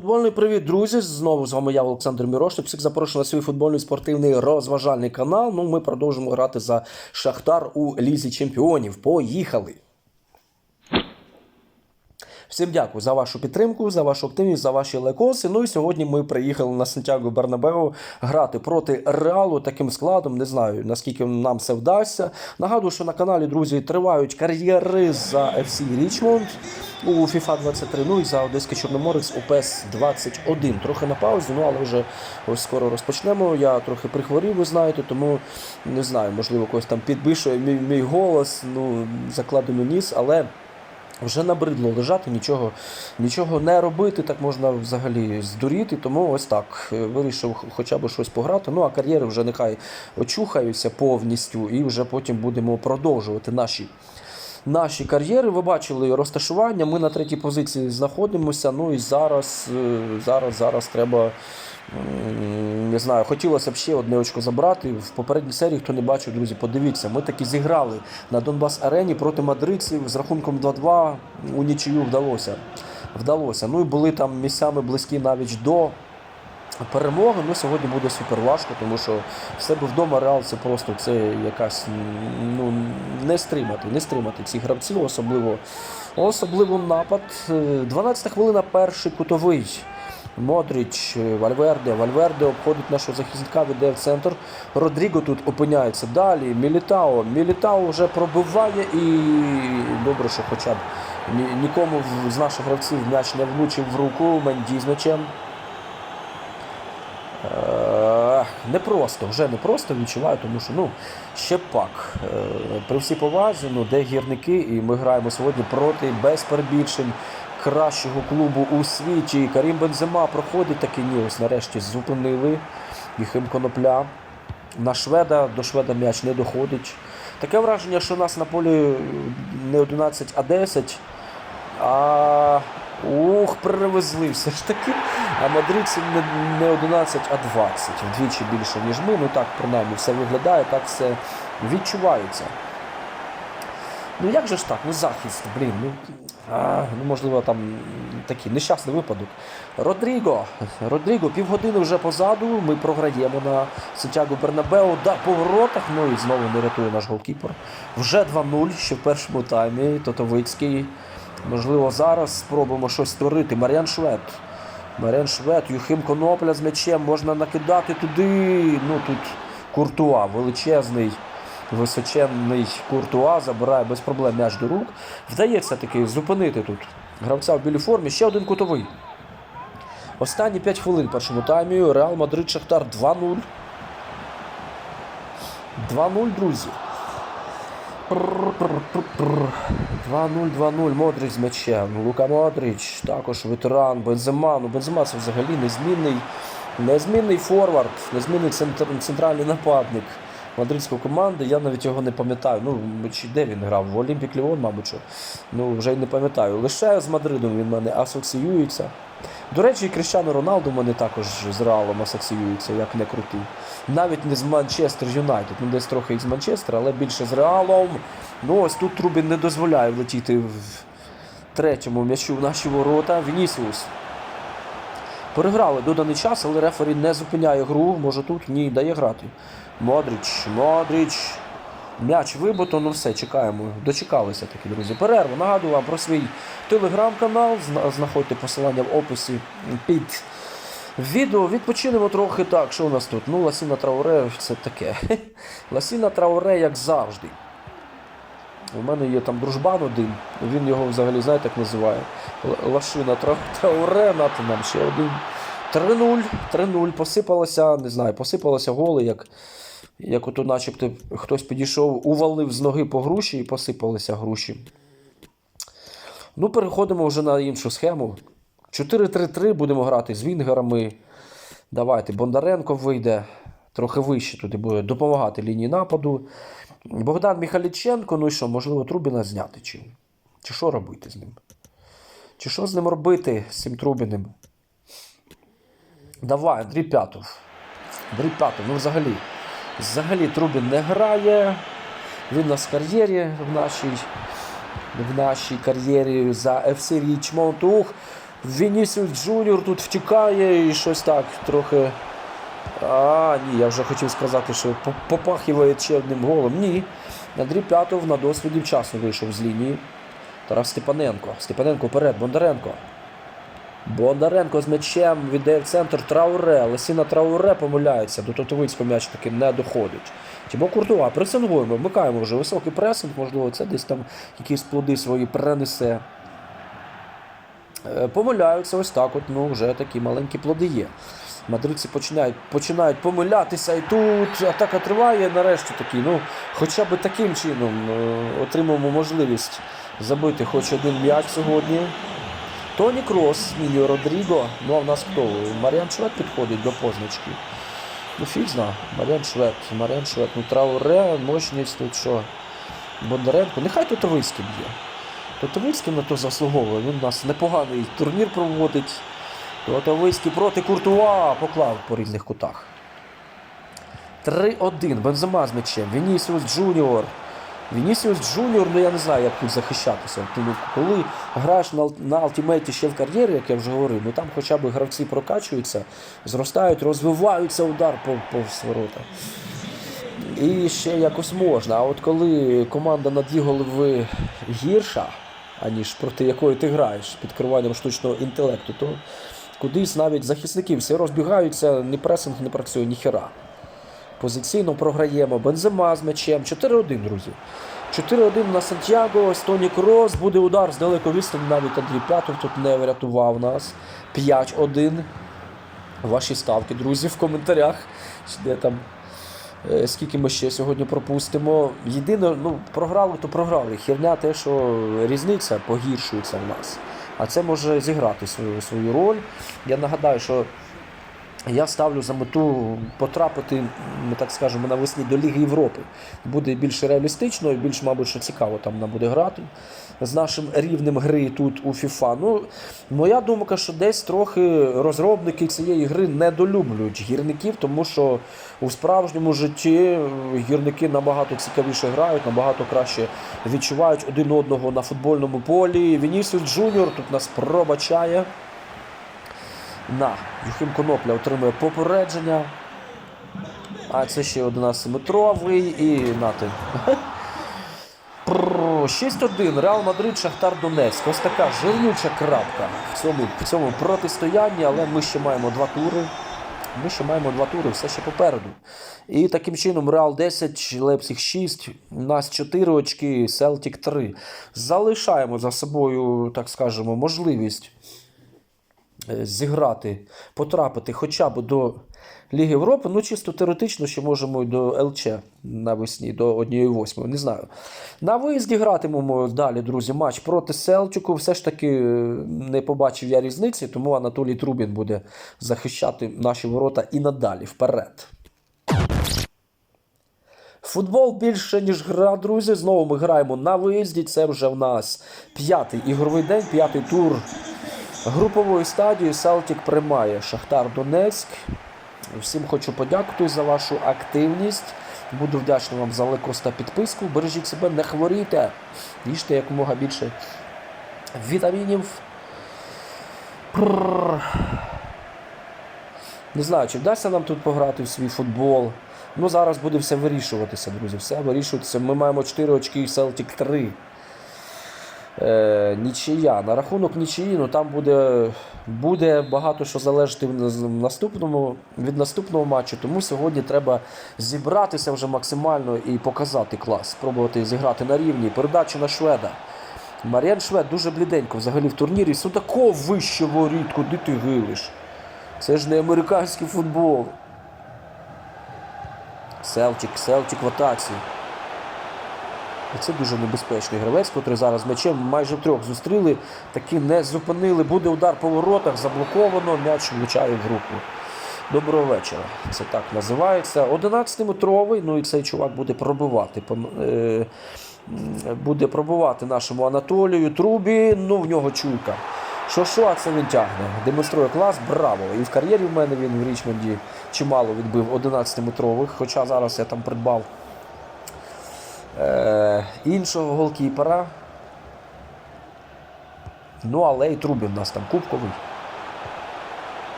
Футбольний привіт, друзі! Знову з вами я, Олександр Мірошник. Всіх запрошую на свій футбольний спортивний розважальний канал. Ну, ми продовжимо грати за Шахтар у Лізі Чемпіонів. Поїхали! Всім дякую за вашу підтримку, за вашу активність, за ваші лайкоси. Ну і сьогодні ми приїхали на Сантьяго Бернабеу грати проти Реалу таким складом. Не знаю наскільки нам це вдасться. Нагадую, що на каналі друзі тривають кар'єри за FC Річмонд у FIFA 23, ну і за Одеський Чорноморець у PES 21. Трохи на паузі, ну але вже ось скоро розпочнемо. Я трохи прихворів, ви знаєте, тому не знаю, можливо, когось там підбишує мій, мій голос, ну закладену ніс, але. Вже набридло лежати, нічого, нічого не робити, так можна взагалі здуріти. Тому ось так е, вирішив хоча б щось пограти. Ну а кар'єри вже нехай очухаються повністю, і вже потім будемо продовжувати наші. Наші кар'єри, ви бачили розташування. Ми на третій позиції знаходимося. Ну і зараз, е, зараз, зараз треба. Не знаю, хотілося б ще одне очко забрати. В попередній серії, хто не бачив, друзі, подивіться. Ми таки зіграли на Донбас Арені проти мадридців з рахунком 2-2 у нічию вдалося. Вдалося. Ну і були там місцями близькі навіть до перемоги. Ну сьогодні буде супер важко, тому що в себе вдома Реал це просто це якась ну не стримати, не стримати цих гравців, особливо особливо напад. Е, 12 хвилина перший кутовий. Модріч, Вальверде. Вальверде обходить нашого захисника, веде в центр. Родріго тут опиняється далі. Мілітао. Мілітао вже пробиває і добре, що хоча б нікому з наших гравців м'яч не влучив в руку. Менді з м'ячем. Непросто, вже непросто відчуваю, тому що ну, ще пак. Е, При всій повазі, ну, де гірники, і ми граємо сьогодні проти без перебільшень кращого клубу у світі. Карім Бензема проходить такий ні, ось нарешті зупинили. Єхим Конопля. На шведа, до шведа м'яч не доходить. Таке враження, що у нас на полі не 11, а 10. А ух, привезли все ж таки. А мадридців не 11, а 20. Вдвічі більше, ніж ми. Ну так принаймні все виглядає, так все відчувається. Ну як же ж так? Ну захист, блін. Ну, а, ну можливо, там такий нещасний випадок. Родріго. Родріго, півгодини вже позаду. Ми програємо на Сантьяго Бернабеу. Удар по воротах. Ну і знову не рятує наш голкіпер. Вже 2-0 ще в першому таймі. Тотовицький. Можливо, зараз спробуємо щось створити. Мар'ян Швед. Мар'ян Швед, Юхим Конопля з м'ячем можна накидати туди. Ну тут Куртуа, величезний, височенний Куртуа забирає без проблем м'яч до рук. Вдається таки зупинити тут гравця в білій формі. Ще один кутовий. Останні 5 хвилин першому таймі. Реал Мадрид Шахтар 2-0. 2-0, друзі. 2-0, 2-0. Модрич з м'ячем. Лука Модрич, також ветеран. Бензема. Ну, Бензема це взагалі незмінний, незмінний форвард, незмінний центр, центральний нападник мадридської команди. Я навіть його не пам'ятаю. Ну, чи де він грав? В Олімпік Ліон, мабуть. що. Ну, вже й не пам'ятаю. Лише з Мадридом він в мене асоціюється. До речі, і Кріщано Роналду в мене також з Реалом асоціюється, як не крутий. Навіть не з Манчестер Юнайтед. Ну, десь трохи і з Манчестера, але більше з Реалом. Ну, ось тут Трубін не дозволяє влетіти в третьому м'ячу в наші ворота. Вінісіус. Переграли доданий час, але рефері не зупиняє гру. Може тут ні, дає грати. Модріч, Модріч. М'яч вибито, ну все, чекаємо. Дочекалися такі, друзі. Перерву. Нагадую вам про свій телеграм-канал. Знаходьте посилання в описі під відео. Відпочинемо трохи так. Що у нас тут? Ну, Ласіна Трауре це таке. Ласіна Трауре, як завжди. У мене є там дружбан один, він його взагалі, знаєте, як називає? Лашина Трауре, нати нам ще один. 3-0, 3-0, посипалося, не знаю, посипалося голи, як, як ото начебто хтось підійшов, увалив з ноги по груші і посипалися груші. Ну, переходимо вже на іншу схему. 4-3-3 будемо грати з Вінгерами. Давайте, Бондаренко вийде трохи вище туди буде допомагати лінії нападу. Богдан Міхаліченко, ну і що, можливо, Трубіна зняти чи, чи що робити з ним? Чи що з ним робити, з цим Трубіним? Давай, Андрій П'ятов. Андрій П'ятов, ну взагалі. Взагалі Трубін не грає. Він у нас в кар'єрі в нашій, в нашій кар'єрі за FC Річмонт. Ух, Вінісіус Джуніор тут втікає і щось так трохи. А, ні, я вже хотів сказати, що по- попахиває ще одним голом. Ні. Андрій П'ятов на досвіді вчасно вийшов з лінії. Тарас Степаненко. Степаненко вперед, Бондаренко. Бондаренко з м'ячем віддає в центр Трауре. Лесіна Трауре помиляється. До Тотовицького м'яч таки не доходить. Тібо Куртуа, пресингуємо, вмикаємо вже високий пресинг, можливо, це десь там якісь плоди свої перенесе. Е, Помиляються ось так, от, ну вже такі маленькі плоди є. Мадридці починають, починають помилятися, і тут атака триває. Нарешті такі, ну, хоча б таким чином е, отримаємо можливість забити хоч один м'яч сьогодні. Тоні Крос, Міліо Родріго. Ну а в нас хто? Маріан Швед підходить до позначки. Ну, фіг зна. Маріан Швед. Маріан Швед. Ну, Трауре, мощність тут що. Бондаренко. Нехай Тотовицький б'є. Тотовицький на то заслуговує. Він у нас непоганий турнір проводить. Тотовицький проти Куртуа поклав по різних кутах. 3-1. Бензема з м'ячем. Вінісіус Джуніор. Вінісіус Джуніор, ну я не знаю, як тут захищатися. Ну, коли граєш на, на алтімейті ще в кар'єрі, як я вже говорив, ну там хоча б гравці прокачуються, зростають, розвиваються удар по, по ворота. І ще якось можна. А от коли команда на дві голови гірша, аніж проти якої ти граєш під керуванням штучного інтелекту, то кудись навіть захисники всі розбігаються, ні пресинг не працює, ні хера. Позиційно програємо. Бензема з м'ячем. 4-1, друзі. 4-1 на Сантьяго. Ось Тоні Крос. Буде удар з далекої відстані. Навіть Андрій П'ятов тут не врятував нас. 5-1. Ваші ставки, друзі, в коментарях. Де там, е, скільки ми ще сьогодні пропустимо. Єдине, ну, програли, то програли. Херня те, що різниця погіршується в нас. А це може зіграти свою, свою роль. Я нагадаю, що я ставлю за мету потрапити, ми так скажемо, навесні до Ліги Європи. Буде більш реалістично і більш, мабуть, що цікаво там нам буде грати з нашим рівнем гри тут у FIFA. Ну, моя думка, що десь трохи розробники цієї гри недолюблюють гірників, тому що у справжньому житті гірники набагато цікавіше грають, набагато краще відчувають один одного на футбольному полі. Вінісіус Джуніор тут нас пробачає. На, Юхим Конопля отримує попередження. А це ще 11-метровий і нати. 6-1. Реал Мадрид, Шахтар Донецьк. Ось така жирнюча крапка в цьому, в цьому протистоянні, але ми ще маємо два тури. Ми ще маємо два тури, все ще попереду. І таким чином Реал 10, Лепсіг 6, у нас 4 очки, Селтік 3. Залишаємо за собою, так скажемо, можливість зіграти, потрапити хоча б до Ліги Європи, ну чисто теоретично ще можемо до ЛЧ навесні, до 1-8, не знаю. На виїзді гратимемо далі, друзі, матч проти Селтіку. Все ж таки е, не побачив я різниці, тому Анатолій Трубін буде захищати наші ворота і надалі вперед. Футбол більше, ніж гра, друзі. Знову ми граємо на виїзді. Це вже в нас п'ятий ігровий день, п'ятий тур групової стадії. Селтік приймає Шахтар Донецьк. Всім хочу подякувати за вашу активність. Буду вдячний вам за лайкос та підписку. Бережіть себе, не хворійте. Їжте якомога більше вітамінів. Прррр. Не знаю, чи вдасться нам тут пограти в свій футбол. Ну, зараз буде все вирішуватися, друзі. Все вирішується. Ми маємо 4 очки, і Селтік 3. Е, нічия. На рахунок нічиї, ну там буде, буде багато що залежати в наступному, від наступного матчу. Тому сьогодні треба зібратися вже максимально і показати клас. Спробувати зіграти на рівні. Передача на Шведа. Маріан Швед дуже бліденько взагалі в турнірі. Судако вище воріт, куди ти гилиш? Це ж не американський футбол. Селтік, Селтік в атаці. І це дуже небезпечний гравець, котрий зараз м'ячем майже трьох зустріли, таки не зупинили. Буде удар по воротах, заблоковано, м'яч влучає в руку. Доброго вечора. Це так називається. 11-метровий, ну і цей чувак буде пробивати. Е, Буде пробивати нашому Анатолію. Трубі, ну в нього чуйка. Що що, а це він тягне. Демонструє клас, браво. І в кар'єрі в мене він в Річмонді чимало відбив 11-метрових, хоча зараз я там придбав е, іншого голкіпера. Ну, але і Трубін у нас там кубковий.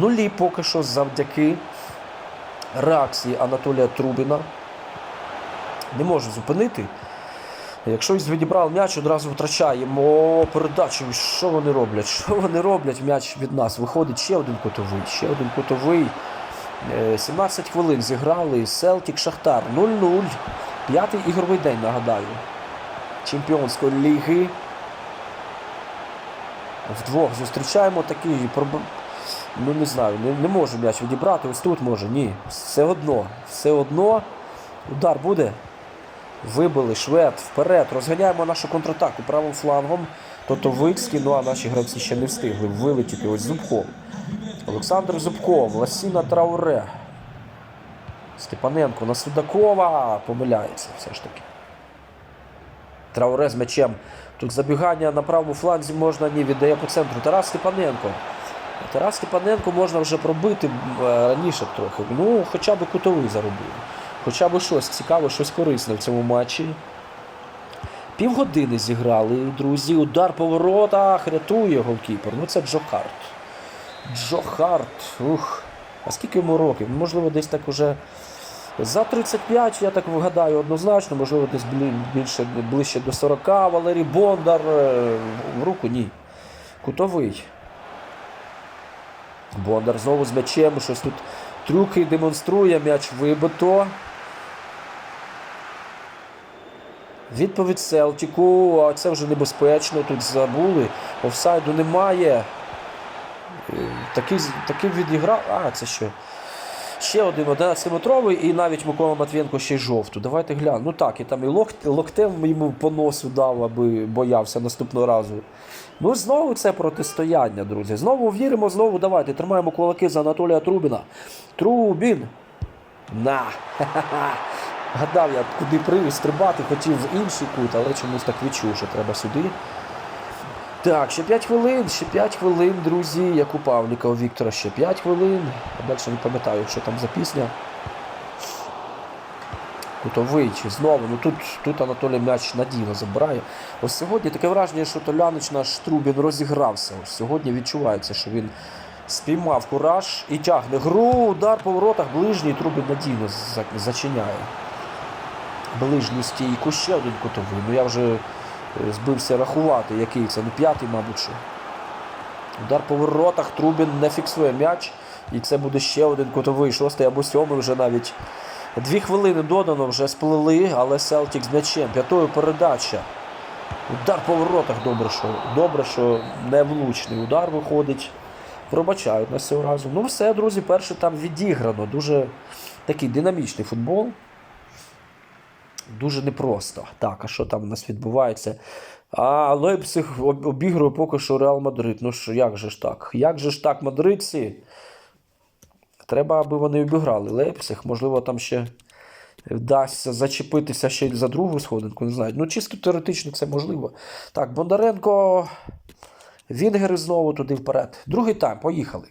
Нулі поки що завдяки реакції Анатолія Трубіна. Не можу зупинити. Якщо відібрав м'яч, одразу втрачаємо передачу. Що вони роблять? Що вони роблять? М'яч від нас. Виходить ще один кутовий. Ще один кутовий. Е, 17 хвилин зіграли. Селтік Шахтар 0-0. П'ятий ігровий день, нагадаю. Чемпіонської ліги. Вдвох зустрічаємо такий Ну не знаю, не, не можу м'яч відібрати. Ось тут може. Ні. Все одно. Все одно. Удар буде. Вибили швед вперед. Розганяємо нашу контратаку правим флангом. Тотовицький, ну а наші гравці ще не встигли вилетіти. Ось Зубков. Олександр Зубков, Ласіна Трауре. Степаненко на Судакова. Помиляється все ж таки. Трауре з м'ячем. Тут забігання на правому фланзі можна ні, віддає по центру. Тарас Степаненко. Тарас Степаненко можна вже пробити е, раніше трохи. Ну, хоча б кутовий заробив. Хоча б щось цікаве, щось корисне в цьому матчі. Півгодини зіграли, друзі. Удар по воротах. Рятує голкіпер. Ну це Джо Харт. Джо Харт. Ух. А скільки йому років? Ну, Можливо, десь так уже за 35, я так вгадаю, однозначно, можливо, десь більше ближче до 40. Валерій Бондар. е, В руку ні. Кутовий. Бондар знову з м'ячем. Щось тут трюки демонструє. М'яч вибито. Відповідь Селтіку. А це вже небезпечно. Тут забули. Офсайду немає. Такий, такий відіграв. А, це що? Ще один 11-метровий і навіть Микола Матвієнко ще й жовту. Давайте глянемо. Ну так, і там і локт, локтем йому по носу дав, аби боявся наступного разу. Ну знову це протистояння, друзі. Знову віримо, знову давайте. Тримаємо кулаки за Анатолія Трубіна. Трубін. На. Гадав я, куди привіз стрибати, хотів в інший кут, але чомусь так відчув, що треба сюди. Так, ще 5 хвилин, ще 5 хвилин, друзі, як у Павліка у Віктора, ще 5 хвилин. Далі не пам'ятаю, що там за пісня. Кутовий знову. Ну тут, тут Анатолій м'яч надійно забирає. Ось сьогодні таке враження, що Толянич наш Трубін розігрався. Ось сьогодні відчувається, що він спіймав кураж і тягне гру, удар по воротах, ближній Трубін надійно зачиняє. Ближню стійку, ще один кутовий. Ну я вже збився рахувати, який це. Ну п'ятий, мабуть, що. Удар по воротах, Трубін не фіксує м'яч. І це буде ще один кутовий, шостий або сьомий вже навіть. Дві хвилини додано вже сплили, але Селтік з м'ячем. П'ятою передача. Удар по воротах добре, що добре, що не влучний удар виходить. Пробачають нас цього разу. Ну все, друзі, перше там відіграно. Дуже такий динамічний футбол. Дуже непросто. Так, а що там у нас відбувається? А Лейпциг обігрує поки що Реал Мадрид. Ну що, як же ж так? Як же ж так, мадридці? Треба, аби вони обіграли Лейпциг. Можливо, там ще вдасться зачепитися ще за другу сходинку. Не знаю. Ну, чисто теоретично це можливо. Так, Бондаренко. Вінгери знову туди вперед. Другий тайм, поїхали.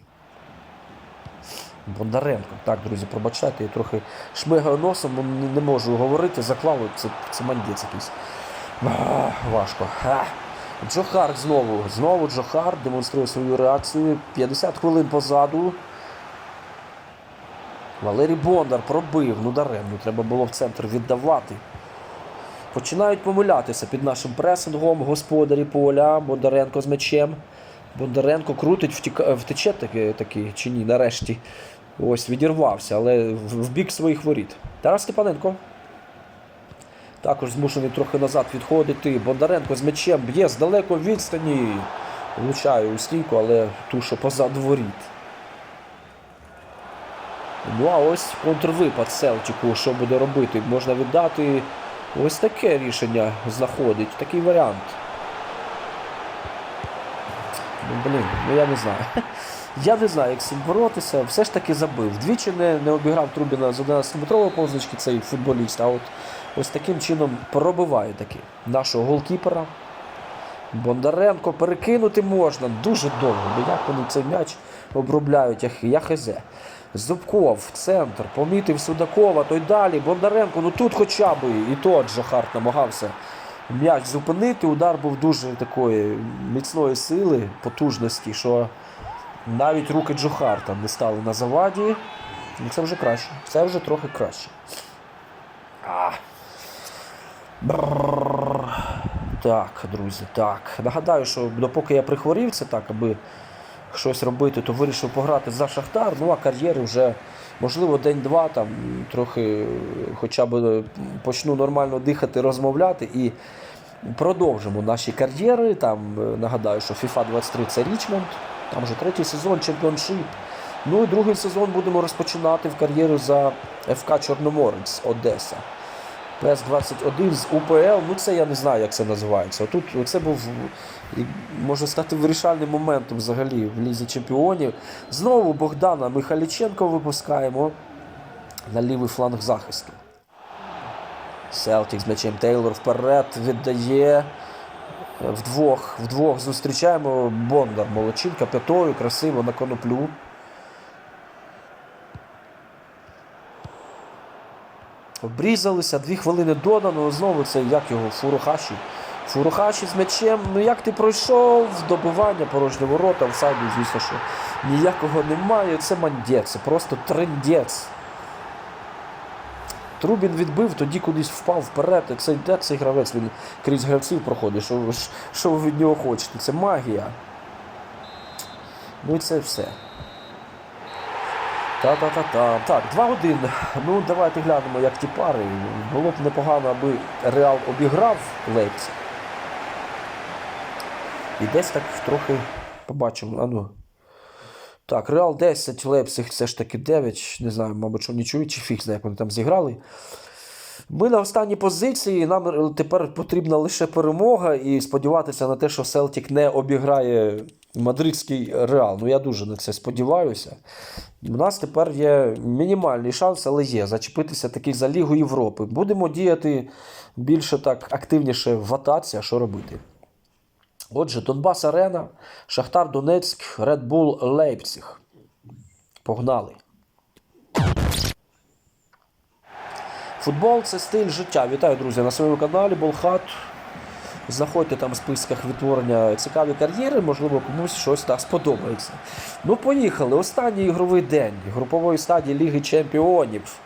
Бондаренко. Так, друзі, пробачайте, я трохи шмигаю носом, не, не можу говорити, заклав, це, це мандець якийсь. А, важко. А. Джо Харт знову. Знову Джо Харт демонструє свою реакцію. 50 хвилин позаду. Валерій Бондар пробив, ну даремно, треба було в центр віддавати. Починають помилятися під нашим пресингом господарі поля. Бондаренко з м'ячем. Бондаренко крутить, втіка... втече таки, таки чи ні, нарешті. Ось відірвався, але в, бік своїх воріт. Тарас Степаненко. Також змушений трохи назад відходити. Бондаренко з м'ячем б'є з далеко відстані. Влучає у стійку, але що позаду воріт. Ну а ось контрвипад Селтіку, що буде робити? Можна віддати. Ось таке рішення знаходить, такий варіант. Ну, блін, ну я не знаю. Я не знаю, як з цим боротися. Все ж таки забив. Двічі не, не обіграв Трубіна з 11-метрової позначки цей футболіст, а от ось таким чином пробиває таки нашого голкіпера. Бондаренко перекинути можна дуже довго, бо як вони цей м'яч обробляють, я, хезе. Зубков центр, помітив Судакова, той далі, Бондаренко, ну тут хоча б і то Джохарт намагався м'яч зупинити. Удар був дуже такої міцної сили, потужності, що навіть руки Джохар там не стали на заваді. Ну, це вже краще. Це вже трохи краще. А. Так, друзі, так. Нагадаю, що допоки я прихворів, це так, аби щось робити, то вирішив пограти за Шахтар. Ну а кар'єри вже, можливо, день-два там трохи хоча б е, почну нормально дихати, розмовляти і продовжимо наші кар'єри. Там е, нагадаю, що FIFA 23 це Річмонд, там вже третій сезон чемпіоншип. Ну і другий сезон будемо розпочинати в кар'єру за ФК Чорноморець Одеса. ПС-21 з УПЛ, ну це я не знаю, як це називається. Тут це був, може стати вирішальним моментом взагалі в Лізі Чемпіонів. Знову Богдана Михайліченко випускаємо на лівий фланг захисту. Селтік з м'ячем Тейлор вперед віддає. Вдвох, вдвох зустрічаємо Бондар Молодчинка п'ятою, красиво на коноплю. Обрізалися, дві хвилини додано, знову це як його Фурухаші. Фурухаші з м'ячем. Ну як ти пройшов добивання порожні ворота, офсайду, звісно, що ніякого немає. Це мандець, це просто трендець. Трубін відбив, тоді кудись впав вперед. Це де цей гравець? Він крізь гравців проходить. Що, що ви від нього хочете? Це магія. Ну і це все. Та-та-та-та. Так, 2-1. Ну, давайте глянемо, як ті пари. Було б непогано, аби Реал обіграв Лейпциг. І десь так трохи побачимо. А ну. Так, Реал 10, Лейпциг все ж таки 9. Не знаю, мабуть, що не чують, чи фіг як вони там зіграли. Ми на останній позиції. Нам тепер потрібна лише перемога і сподіватися на те, що Селтік не обіграє мадридський Реал. Ну я дуже на це сподіваюся. У нас тепер є мінімальний шанс, але є зачепитися таки за Лігу Європи. Будемо діяти більше так активніше в атаці, а що робити. Отже, Донбас Арена, Шахтар Донецьк, Red Bull Лейпциг. Погнали. Футбол це стиль життя. Вітаю, друзі, на своєму каналі Болхат. Заходьте там в списках відтворення цікаві кар'єри, можливо, комусь щось так сподобається. Ну, поїхали. Останній ігровий день групової стадії Ліги Чемпіонів.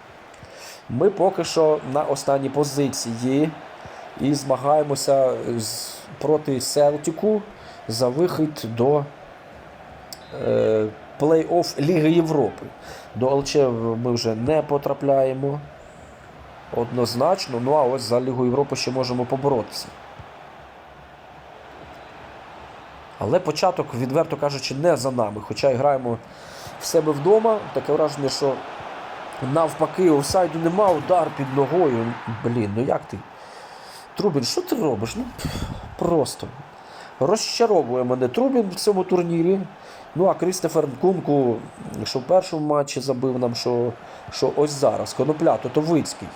Ми поки що на останній позиції і змагаємося проти Селтіку за вихід до е, плей-офф Ліги Європи. До ЛЧ ми вже не потрапляємо. Однозначно, ну а ось за Лігу Європи ще можемо поборотися. Але початок, відверто кажучи, не за нами. Хоча і граємо в себе вдома. Таке враження, що навпаки, офсайду нема, удар під ногою. Блін, ну як ти? Трубін, що ти робиш? Ну, просто. Розчаровує мене Трубін в цьому турнірі. Ну, а Крістофер Кунку, що в першому матчі забив нам, що, що ось зараз. Конопля, Тотовицький.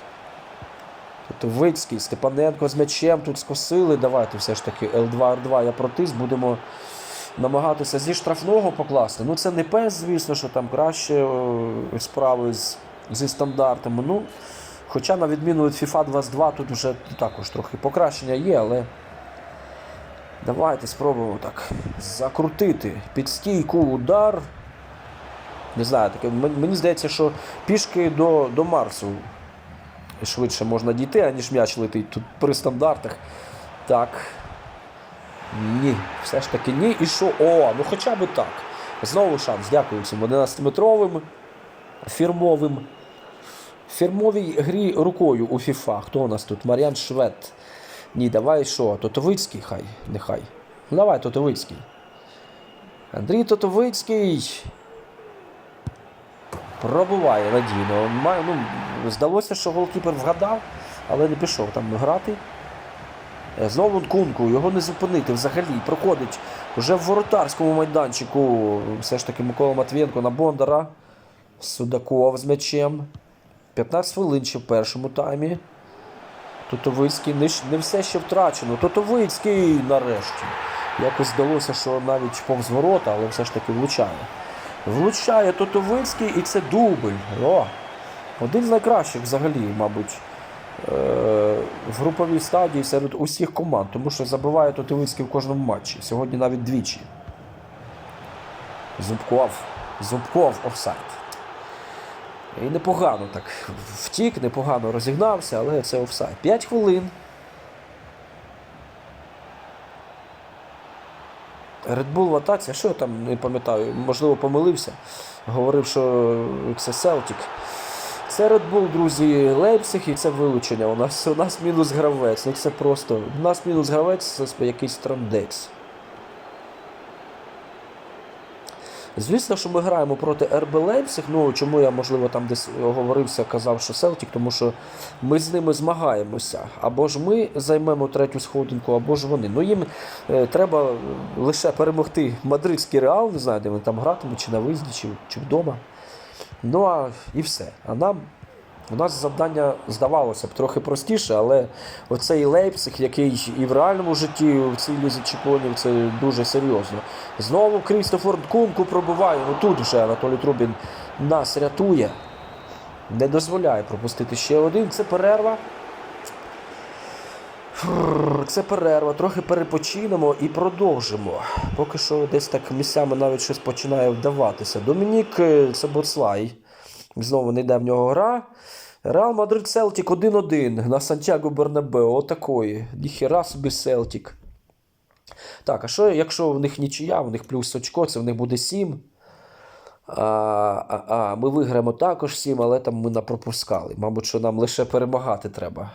Тотовицький, Степаненко з м'ячем тут скосили. Давайте все ж таки Л2Р2 я протис, будемо намагатися зі штрафного покласти. Ну, це не пес, звісно, що там краще е, справи з, зі стандартами. Ну, хоча, на відміну від FIFA 22, тут вже також трохи покращення є, але. Давайте спробуємо так закрутити під стійку удар. Не знаю, таке, мені здається, що пішки до, до Марсу швидше можна дійти, аніж м'яч летить тут при стандартах. Так. Ні, все ж таки ні. І що? О, ну хоча б так. Знову шанс. Дякую цим 11-метровим фірмовим. Фірмовій грі рукою у FIFA. Хто у нас тут? Мар'ян Швед. Ні, давай що? Тотовицький хай, нехай. Ну, давай, Тотовицький. Андрій Тотовицький. Пробуває надійно. Має, ну, здалося, що голкіпер вгадав, але не пішов там грати. Е, Знову Кунку, його не зупинити взагалі. Проходить вже в воротарському майданчику. Все ж таки Микола Матвієнко на Бондара. Судаков з м'ячем. 15 хвилин ще в першому таймі. Тотовицький не, не все ще втрачено. Тотовицький нарешті. Якось здалося, що навіть повз ворота, але все ж таки влучає. Влучає Тотовицький і це дубль. О! Один з найкращих взагалі, мабуть, в груповій стадії серед усіх команд, тому що забиває Тотилицький в кожному матчі. Сьогодні навіть двічі. Зубков. Зубков офсайд. І непогано так втік, непогано розігнався, але це офсайд. 5 хвилин. Bull в атаці, що я там не пам'ятаю, можливо, помилився. Говорив, що це Селтік. Це Red Bull, друзі, Лейпциг і це вилучення. У нас, у нас мінус гравець. Ну це просто. У нас мінус гравець це якийсь трандець. Звісно, що ми граємо проти РБ Лейпциг. Ну чому я, можливо, там десь оговорився, казав, що Селтік, тому що ми з ними змагаємося. Або ж ми займемо третю сходинку, або ж вони. Ну їм е, треба лише перемогти мадридський реал, не знаю, де вони там гратимуть, чи на виїзді, чи, чи вдома. Ну а і все. А нам у нас завдання здавалося б трохи простіше, але оцей Лейпциг, який і в реальному житті в цій лізі чемпіонів, це дуже серйозно. Знову Крістофор Кунку пробиває. Ну тут вже Анатолій Трубін нас рятує. Не дозволяє пропустити ще один. Це перерва. Це перерва, трохи перепочинемо і продовжимо. Поки що десь так місцями навіть щось починає вдаватися. Домінік е, Цебоцлай. Знову не йде в нього гра. Реал Мадрид Селтік 1-1 на Сантьяго Бернабео. Отакої. Ніхера собі Селтік. Так, а що, якщо в них нічия, в них плюс очко, це в них буде 7. А, а, а, ми виграємо також 7, але там ми напропускали. Мабуть, що нам лише перемагати треба.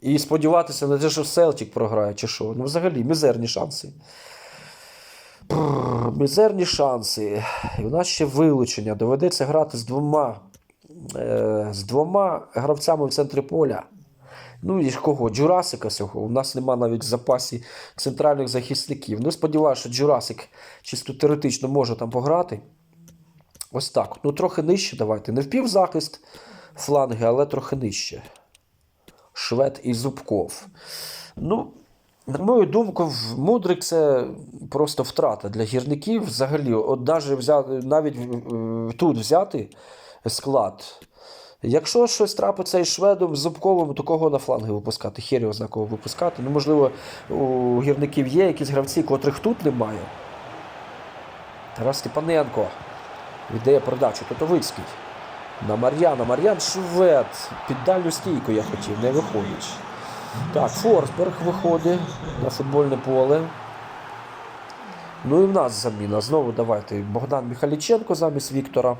І сподіватися на те, що Селтік програє, чи що. Ну, взагалі, мізерні шанси. Бррр, мізерні шанси. І у нас ще вилучення. Доведеться грати з двома, е, з двома гравцями в центрі поля. Ну і кого? Джурасика цього. У нас нема навіть в запасі центральних захисників. Ну, сподіваюся, що Джурасик чисто теоретично може там пограти. Ось так. Ну, трохи нижче давайте. Не в півзахист фланги, але трохи нижче. Швед і Зубков. Ну, на мою думку, Мудрик це просто втрата для гірників. Взагалі, от даже взяти, навіть тут взяти склад. Якщо щось трапиться із шведом, з Зубковим, то кого на фланги випускати? Хері ознаково випускати. Ну, можливо, у гірників є якісь гравці, котрих тут немає. Тарас Степаненко віддає передачу. Тотовицький. На Мар'яна. Мар'ян Швед. Під дальню стійку я хотів, не виходить. Так, Форсберг виходить на футбольне поле. Ну і в нас заміна. Знову давайте. Богдан Михайліченко замість Віктора.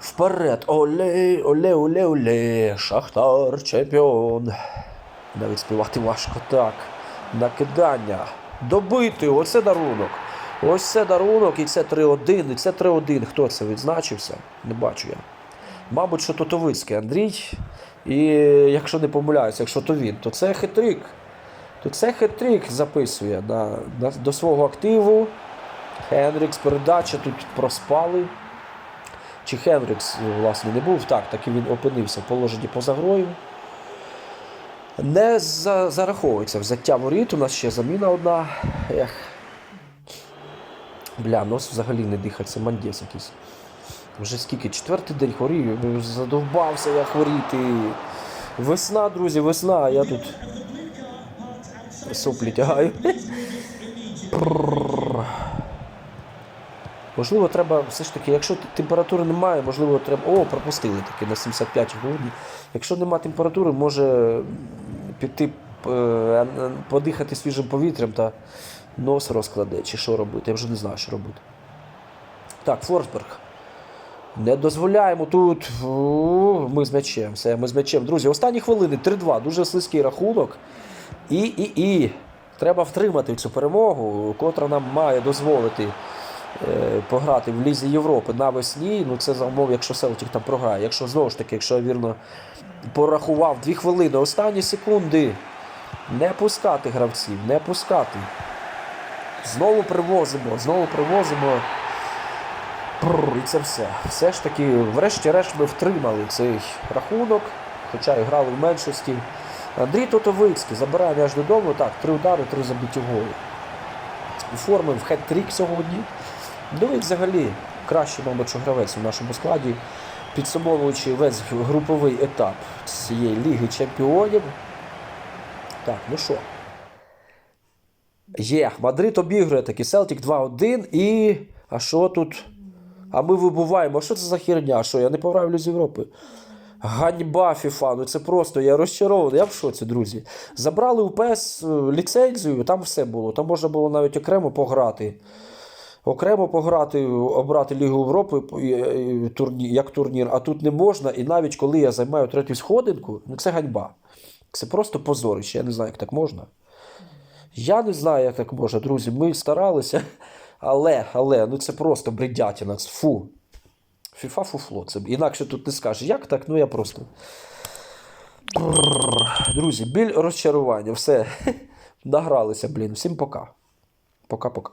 Вперед. Оле, оле, оле, оле. Шахтар, чемпіон. Навіть співати важко так. Накидання. Добити. Оце дарунок. Ось це дарунок, і це 3-1. І це 3-1. Хто це відзначився? Не бачу я. Мабуть, що Тотовицький Андрій. І якщо не помиляюся, якщо то він, то це хитрик. То це хитрик записує на, на, до свого активу. Хенрікс, передача тут проспали. Чи Хенрікс, власне, не був? Так, так і він опинився в положенні поза грою. Не за, зараховується взяття воріт. У нас ще заміна одна. Ех. Бля, нос взагалі не дихається, мандєс якийсь. Вже скільки? Четвертий день хворію, задовбався я хворіти. Весна, друзі, весна, я тут соплі тягаю. Можливо, треба все ж таки, якщо температури немає, можливо, треба. О, пропустили таки на 75 грудні. Якщо немає температури, може піти е, подихати свіжим повітрям та нос розкладе, чи що робити. Я вже не знаю, що робити. Так, Форсберг. Не дозволяємо тут. Ми з м'ячем. Все, ми з м'ячем. Друзі, останні хвилини 3-2. Дуже слизький рахунок. І, і, і. Треба втримати цю перемогу, котра нам має дозволити е, пограти в Лізі Європи навесні. Ну це за умов, якщо Селтік там програє. Якщо знову ж таки, якщо я вірно порахував 2 хвилини, останні секунди. Не пускати гравців, не пускати. Знову привозимо, знову привозимо. Прррр, І це все. Все ж таки, врешті-решт, ми втримали цей рахунок, хоча і грали в меншості. Андрій Тотовицький забирає м'яч додому. Так, три удари, три забиті голи. Оформив хет-трік сьогодні. Ну і взагалі кращий, мабуть, що гравець у нашому складі. підсумовуючи весь груповий етап цієї Ліги Чемпіонів. Так, ну що? Є, Мадрид обігрує таки Селтік 2-1 і. А що тут? А ми вибуваємо. А що це за херня? Що, я не поправлю з Європи? Ганьба FIFA, ну це просто, я розчарований. Я в шоці, друзі. Забрали у ПЕС е, ліцензію, там все було. Там можна було навіть окремо пограти. Окремо пограти, обрати Лігу Європи як турнір, а тут не можна. І навіть коли я займаю третю сходинку, ну це ганьба. Це просто позорище. Я не знаю, як так можна. Я не знаю, як так може, друзі. Ми старалися, але, але, ну це просто бредятіна. Фу. Фіфа фуфло. Це інакше тут не скажеш. Як так? Ну я просто. Бррр. Друзі, біль розчарування. Все. Награлися, блін. Всім пока. Пока-пока.